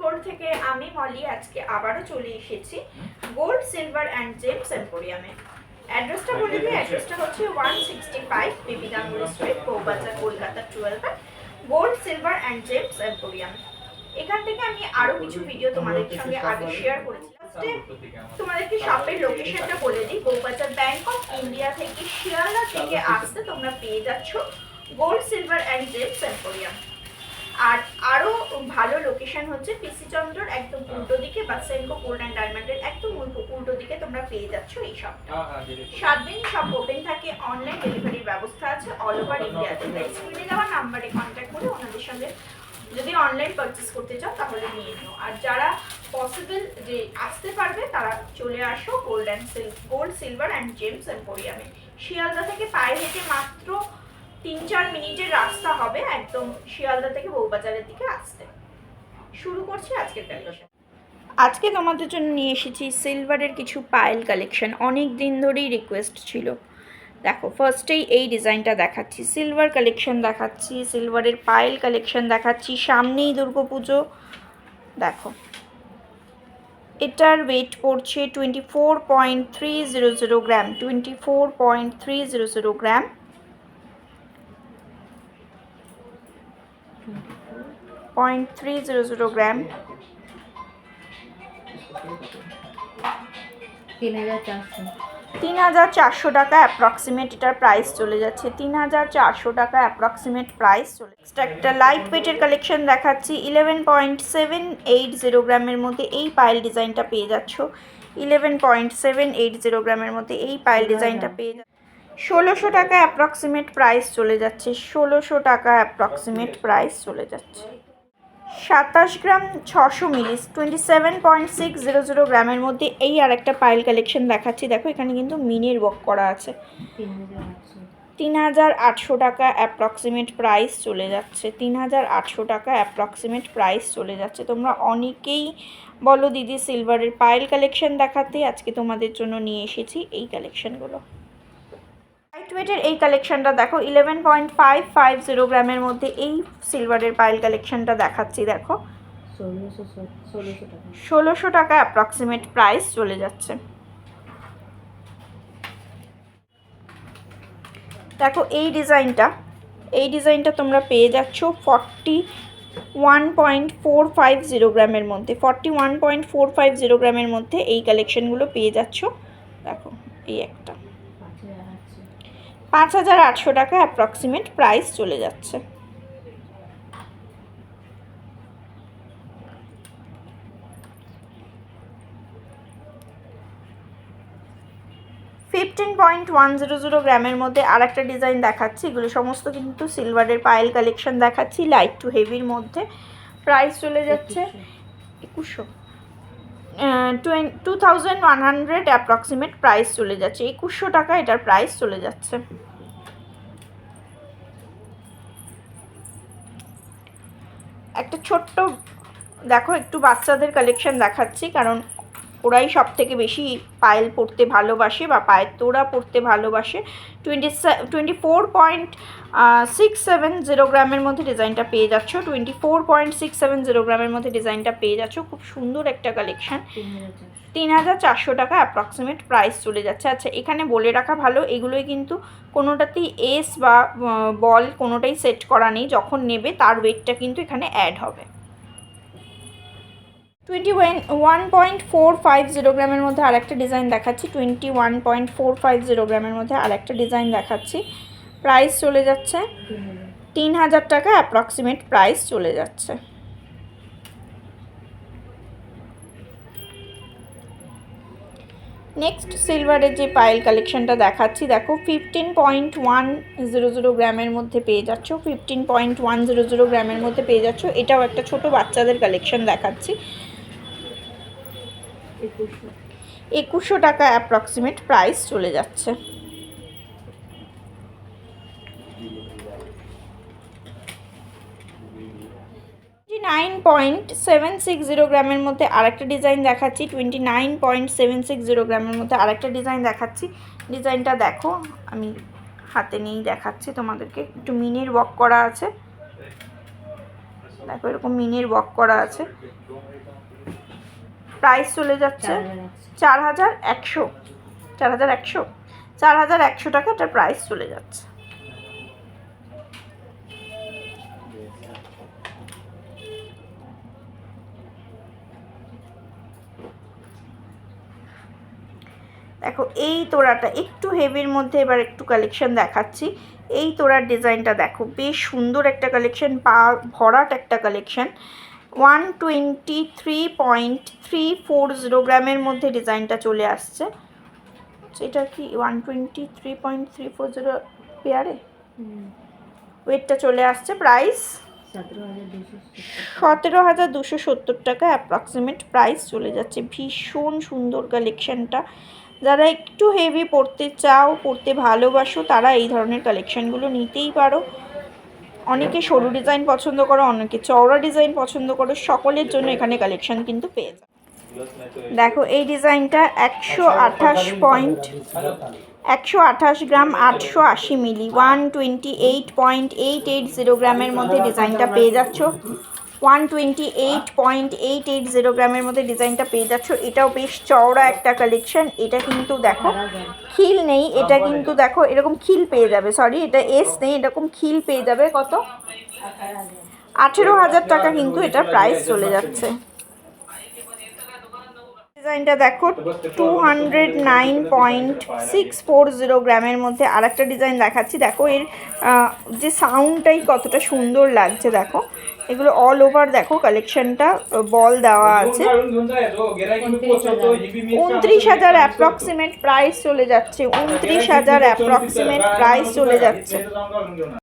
Gold থেকে আমি মলি আজকে আবারও চলে এসেছি গোল্ড সিলভার অ্যান্ড জেমস এম্পোরিয়ামে। অ্যাড্রেসটা বলে দিই অ্যাড্রেসটা হচ্ছে one sixty five BB Ganguly street Bowbazar Kolkata twelve gold silver and gems emporium. এখান থেকে আমি আরও কিছু ভিডিও তোমাদের সঙ্গে আগে শেয়ার করেছি। তোমাদেরকে শপের লোকেশনটা বলে দিই। বৌবাজার ব্যাংক অফ ইন্ডিয়া থেকে শিয়ালদা থেকে। আসতে তোমরা পেয়ে যাচ্ছ gold silver and gems emporium. আর আরও ভালো লোকেশন হচ্ছে পিসি চন্দ্রর একদম উল্টো দিকে বা সেনকো গোল্ড অ্যান্ড ডায়মন্ডের একদম উল্টো উল্টো দিকে তোমরা পেয়ে যাচ্ছ এই শপটা সাত দিন সব ওপেন থাকে অনলাইন ডেলিভারির ব্যবস্থা আছে অল ওভার ইন্ডিয়াতে স্ক্রিনে দেওয়া নাম্বারে কন্ট্যাক্ট করে ওনাদের সঙ্গে যদি অনলাইন পারচেস করতে চাও তাহলে নিয়ে নিও। আর যারা পসিবল যে আসতে পারবে তারা চলে আসো গোল্ড অ্যান্ড সিল গোল্ড সিলভার অ্যান্ড জেমস এম্পোরিয়ামে শিয়ালদা থেকে পায়ে হেঁটে মাত্র তিন চার মিনিটের রাস্তা হবে একদম শিয়ালদা থেকে বউবাজারের দিকে আসতে। শুরু করছি আজকের কালেকশন আজকে তোমাদের জন্য নিয়ে এসেছি সিলভারের কিছু পায়েল কালেকশন। অনেক দিন ধরেই রিকোয়েস্ট ছিল। দেখো ফার্স্টেই এই ডিজাইনটা দেখাচ্ছি। সিলভার কালেকশন দেখাচ্ছি, সিলভারের পায়েল কালেকশন দেখাচ্ছি, সামনেই দুর্গাপুজো। দেখো, এটার ওয়েট পড়ছে twenty four point three zero zero gram twenty four point three zero zero gram point three zero zero gram তিন হাজার চারশো। তিন হাজার চারশো টাকা অ্যাপ্রক্সিমেট এটার প্রাইস চলে যাচ্ছে। তিন হাজার চারশো টাকা অ্যাপ্রক্সিমেট প্রাইস চলে Next একটা লাইট ওয়েটের কালেকশন দেখাচ্ছি। Eleven point seven eight zero গ্রামের মধ্যে এই পাইল ডিজাইনটা পেয়ে যাচ্ছ। Eleven point seven eight zero গ্রামের মধ্যে এই পাইল ডিজাইনটা পেয়ে যাচ্ছ। ষোলোশো টাকা অ্যাপ্রক্সিমেট প্রাইস চলে যাচ্ছে। ষোলোশো টাকা অ্যাপ্রক্সিমেট প্রাইস চলে যাচ্ছে। সাতাশ গ্রাম ছশো মিলিস twenty seven point six zero zero গ্রামের মধ্যে এই আর একটা পাইল কালেকশন দেখাচ্ছি। দেখো, এখানে কিন্তু মিনের ওয়ার্ক করা আছে। তিন হাজার আটশো টাকা অ্যাপ্রক্সিমেট প্রাইস চলে যাচ্ছে। তিন হাজার আটশো টাকা অ্যাপ্রক্সিমেট প্রাইস চলে যাচ্ছে। তোমরা অনেকেই বলো দিদি সিলভারের পাইল কালেকশন দেখাতে। আজকে তোমাদের জন্য নিয়ে এসেছি এই কালেকশনগুলো লাইট এই কালেকশনটা দেখো eleven point five five zero গ্রামের মধ্যে এই সিলভারের পাইল কালেকশনটা দেখাচ্ছি, দেখো। ষোলোশো টাকা অ্যাপ্রক্সিমেট প্রাইস চলে যাচ্ছে। দেখো, এই ডিজাইনটা এই ডিজাইনটা তোমরা পেয়ে যাচ্ছ forty one point four five zero গ্রামের মধ্যে forty one point four five zero গ্রামের মধ্যে এই কালেকশনগুলো পেয়ে যাচ্ছ। দেখো, এই একটা। পাঁচ হাজার আটশো টাকা অ্যাপ্রক্সিমেট প্রাইস চলে যাচ্ছে। Fifteen point one zero zero গ্রামের মধ্যে আর একটা ডিজাইন দেখাচ্ছি। এগুলো সমস্ত কিন্তু সিলভারের পায়েল কালেকশন দেখাচ্ছি। লাইট টু হেভির মধ্যে প্রাইস চলে যাচ্ছে। একুশশো। Two thousand one hundred approximate price চলে যাচ্ছে। একুশশো টাকা এটার প্রাইস চলে যাচ্ছে। একটা ছোট্ট, দেখো, একটু বাচ্চাদের কালেকশন দেখাচ্ছি, কারণ ওরাই সব থেকে বেশি পায়েল পরতে ভালোবাসে বা পায়ের তোড়া পরতে ভালোবাসে twenty twenty four point six seven গ্রামের মধ্যে ডিজাইনটা পেয়ে যাচ্ছ। Twenty four point six seven গ্রামের মধ্যে ডিজাইনটা পেয়ে যাচ্ছ। খুব সুন্দর একটা কালেকশান তিন হাজার চারশো টাকা অ্যাপ্রক্সিমেট প্রাইস চলে যাচ্ছে। আচ্ছা এখানে বলে রাখা ভালো, এগুলোই কিন্তু কোনোটাতেই এস বা বল কোনোটাই সেট করা নেই। যখন নেবে, তার ওয়েটটা কিন্তু এখানে অ্যাড হবে। Twenty one one point four five zero গ্রামের মধ্যে আরেকটা ডিজাইন দেখাচ্ছি। Twenty one point four five zero গ্রামের মধ্যে আরেকটা ডিজাইন দেখাচ্ছি। প্রাইস চলে যাচ্ছে। তিন হাজার টাকা অ্যাপ্রক্সিমেট প্রাইস চলে যাচ্ছে। নেক্সট সিলভারের যে পাইল কালেকশনটা দেখাচ্ছি, দেখো fifteen point one zero zero গ্রামের মধ্যে পেয়ে যাচ্ছ। Fifteen point one zero zero গ্রামের মধ্যে পেয়ে যাচ্ছ। এটাও একটা ছোট বাচ্চাদের কালেকশন দেখাচ্ছি। একুশশো টাকা অ্যাপ্রক্সিমেট প্রাইস চলে যাচ্ছে। Nine point seven six zero গ্রামের মধ্যে আরেকটা ডিজাইন দেখাচ্ছি। Twenty nine point seven six zero গ্রামের মধ্যে আরেকটা ডিজাইন দেখাচ্ছি। ডিজাইনটা দেখো, আমি হাতে নিয়েই দেখাচ্ছি তোমাদেরকে। একটু মিনির ওয়ার্ক করা আছে। দেখো এরকম মিনির ওয়ার্ক করা আছে। প্রাইস চলে যাচ্ছে চার হাজার একশো। চার হাজার একশো। চার হাজার একশো। টাকা এটার প্রাইস চলে যাচ্ছে। দেখো এই তোড়াটা একটু হেভির মধ্যে এবার একটু কালেকশন দেখাচ্ছি। এই তোড়ার ডিজাইনটা দেখো বেশ সুন্দর একটা কালেকশন পা ভরাট একটা collection. One twenty three point three four zero গ্রামের মধ্যে ডিজাইনটা চলে আসছে। এটা কি one twenty three point three four zero পেয়ারে? ওয়েটটা চলে আসছে প্রাইস সতেরো হাজার দুশো সতেরো হাজার দুশো সত্তর টাকা অ্যাপ্রক্সিমেট প্রাইস চলে যাচ্ছে। ভীষণ সুন্দর কালেকশনটা যারা একটু হেভি পড়তে চাও পড়তে ভালোবাসো তারা এই ধরনের কালেকশনগুলো নিতেই পারো। অনেকে সরু ডিজাইন পছন্দ করো, অনেকে চওড়া ডিজাইন পছন্দ করো, সকলের জন্য এখানে কালেকশন কিন্তু পেয়ে যাবে। দেখো, এই ডিজাইনটা একশো আঠাশ পয়েন্ট একশো আঠাশ গ্রাম, আটশো আশি মিলি one twenty eight point eight eight zero গ্রামের মধ্যে ডিজাইনটা পেয়ে যাচ্ছ। One twenty eight point eight eight zero গ্রামের মধ্যে ডিজাইনটা পেয়ে যাচ্ছ। এটাও বেশ চওড়া একটা কালেকশন এটা কিন্তু দেখো, খিল নেই। এটা কিন্তু দেখো, এরকম খিল পেয়ে যাবে। সরি এটা এস নেই, এরকম খিল পেয়ে যাবে। কত? আঠেরো হাজার টাকা কিন্তু এটা প্রাইস চলে যাচ্ছে। ডিজাইনটা দেখো two hundred nine point six four zero গ্রামের মধ্যে আর একটা ডিজাইন দেখাচ্ছি। দেখো এর যে সাউন্ডটাই কতটা সুন্দর লাগছে, দেখো। এগুলো অল ওভার দেখো কালেকশনটা বল দেওয়া আছে। উনত্রিশ হাজার অ্যাপ্রক্সিমেট প্রাইস চলে যাচ্ছে, উনত্রিশ হাজার অ্যাপ্রক্সিমেট প্রাইস চলে যাচ্ছে।